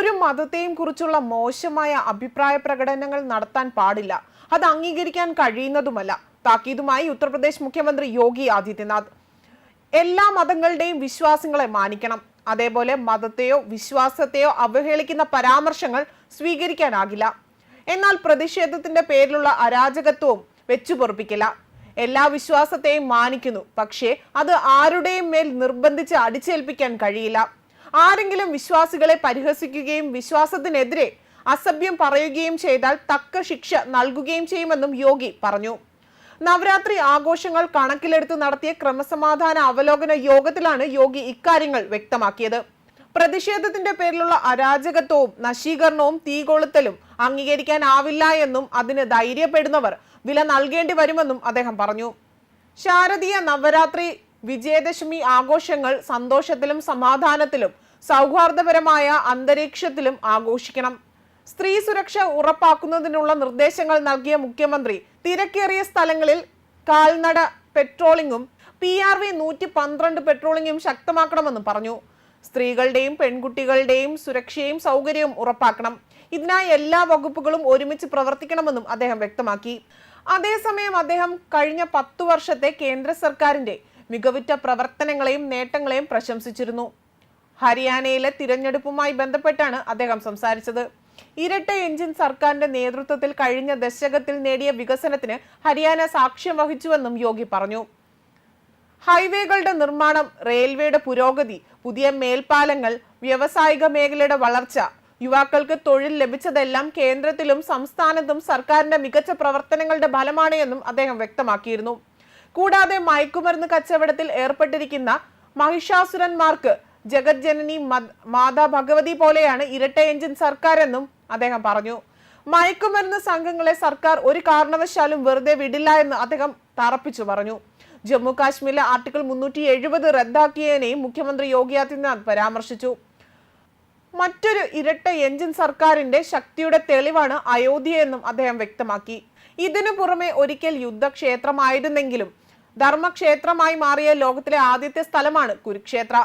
ഒരു മതത്തെയും കുറിച്ചുള്ള മോശമായ അഭിപ്രായ പ്രകടനങ്ങൾ നടത്താൻ പാടില്ല. അത് അംഗീകരിക്കാൻ കഴിയുന്നതുമല്ല. താക്കീതുമായി ഉത്തർപ്രദേശ് മുഖ്യമന്ത്രി യോഗി ആദിത്യനാഥ്. എല്ലാ മതങ്ങളുടെയും വിശ്വാസങ്ങളെ മാനിക്കണം. അതേപോലെ മതത്തെയോ വിശ്വാസത്തെയോ അവഹേളിക്കുന്ന പരാമർശങ്ങൾ സ്വീകരിക്കാനാകില്ല. എന്നാൽ പ്രതിഷേധത്തിന്റെ പേരിലുള്ള അരാജകത്വവും വെച്ചുപൊറുപ്പിക്കില്ല. എല്ലാ വിശ്വാസത്തെയും മാനിക്കുന്നു. പക്ഷേ അത് ആരുടെയും മേൽ നിർബന്ധിച്ച് അടിച്ചേൽപ്പിക്കാൻ കഴിയില്ല. ആരെങ്കിലും വിശ്വാസികളെ പരിഹസിക്കുകയും വിശ്വാസത്തിനെതിരെ അസഭ്യം പറയുകയും ചെയ്താൽ തക്ക ശിക്ഷ നൽകുകയും ചെയ്യുമെന്നും യോഗി പറഞ്ഞു. നവരാത്രി ആഘോഷങ്ങൾ കണക്കിലെടുത്ത് നടത്തിയ ക്രമസമാധാന അവലോകന യോഗത്തിലാണ് യോഗി ഇക്കാര്യങ്ങൾ വ്യക്തമാക്കിയത്. പ്രതിഷേധത്തിന്റെ പേരിലുള്ള അരാജകത്വവും നശീകരണവും തീകൊളുത്തലും അംഗീകരിക്കാനാവില്ല എന്നും അതിന് ധൈര്യപ്പെടുന്നവർ വില നൽകേണ്ടി വരുമെന്നും അദ്ദേഹം പറഞ്ഞു. ശാരദീയ നവരാത്രി വിജയദശമി ആഘോഷങ്ങൾ സന്തോഷത്തിലും സമാധാനത്തിലും സൗഹാർദ്ദപരമായ അന്തരീക്ഷത്തിലും ആഘോഷിക്കണം. സ്ത്രീ സുരക്ഷ ഉറപ്പാക്കുന്നതിനുള്ള നിർദ്ദേശങ്ങൾ നൽകിയ മുഖ്യമന്ത്രി തിരക്കേറിയ സ്ഥലങ്ങളിൽ കാൽനട പെട്രോളിംഗും പി ആർ വി നൂറ്റി പന്ത്രണ്ട് പെട്രോളിംഗും ശക്തമാക്കണമെന്നും പറഞ്ഞു. സ്ത്രീകളുടെയും പെൺകുട്ടികളുടെയും സുരക്ഷയും സൗകര്യവും ഉറപ്പാക്കണം. ഇതിനായി എല്ലാ വകുപ്പുകളും ഒരുമിച്ച് പ്രവർത്തിക്കണമെന്നും അദ്ദേഹം വ്യക്തമാക്കി. അതേസമയം അദ്ദേഹം കഴിഞ്ഞ പത്തു വർഷത്തെ കേന്ദ്ര സർക്കാരിന്റെ മികവുറ്റ പ്രവർത്തനങ്ങളെയും നേട്ടങ്ങളെയും പ്രശംസിച്ചിരുന്നു. ഹരിയാനയിലെ തിരഞ്ഞെടുപ്പുമായി ബന്ധപ്പെട്ടാണ് അദ്ദേഹം സംസാരിച്ചത്. ഇരട്ട എഞ്ചിൻ സർക്കാരിന്റെ നേതൃത്വത്തിൽ കഴിഞ്ഞ ദശകത്തിൽ നേടിയ വികസനത്തിന് ഹരിയാന സാക്ഷ്യം വഹിച്ചുവെന്നും യോഗി പറഞ്ഞു. ഹൈവേകളുടെ നിർമ്മാണം റെയിൽവേയുടെ പുരോഗതി പുതിയ മേൽപ്പാലങ്ങൾ വ്യാവസായിക മേഖലയുടെ വളർച്ച യുവാക്കൾക്ക് തൊഴിൽ ലഭിച്ചതെല്ലാം കേന്ദ്രത്തിലും സംസ്ഥാനത്തും സർക്കാരിന്റെ മികച്ച പ്രവർത്തനങ്ങളുടെ ഫലമാണ് എന്നും അദ്ദേഹം വ്യക്തമാക്കിയിരുന്നു. കൂടാതെ മയക്കുമരുന്ന് കച്ചവടത്തിൽ ഏർപ്പെട്ടിരിക്കുന്ന മഹിഷാസുരന്മാർക്ക് ജഗജ്ജനനി ജനനി മാതാ ഭഗവതി പോലെയാണ് ഇരട്ട എഞ്ചിൻ സർക്കാർ എന്നും അദ്ദേഹം പറഞ്ഞു. മയക്കുമരുന്ന് സംഘങ്ങളെ സർക്കാർ ഒരു കാരണവശാലും വെറുതെ വിടില്ല എന്ന് അദ്ദേഹം തറപ്പിച്ചു പറഞ്ഞു. ജമ്മു കാശ്മീരിലെ ആർട്ടിക്കിൾ മുന്നൂറ്റി എഴുപത് റദ്ദാക്കിയതിനെയും മുഖ്യമന്ത്രി യോഗി ആദിത്യനാഥ് പരാമർശിച്ചു. മറ്റൊരു ഇരട്ട എഞ്ചിൻ സർക്കാരിന്റെ ശക്തിയുടെ തെളിവാണ് അയോധ്യ എന്നും അദ്ദേഹം വ്യക്തമാക്കി. ഇതിനു പുറമെ ഒരിക്കൽ യുദ്ധക്ഷേത്രമായിരുന്നെങ്കിലും ധർമ്മക്ഷേത്രമായി മാറിയ ലോകത്തിലെ ആദ്യത്തെ സ്ഥലമാണ് കുരുക്ഷേത്ര.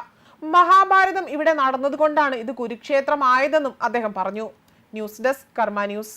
മഹാഭാരതം ഇവിടെ നടന്നതുകൊണ്ടാണ് ഇത് കുരുക്ഷേത്രമായതെന്നും അദ്ദേഹം പറഞ്ഞു. News desk Karma news.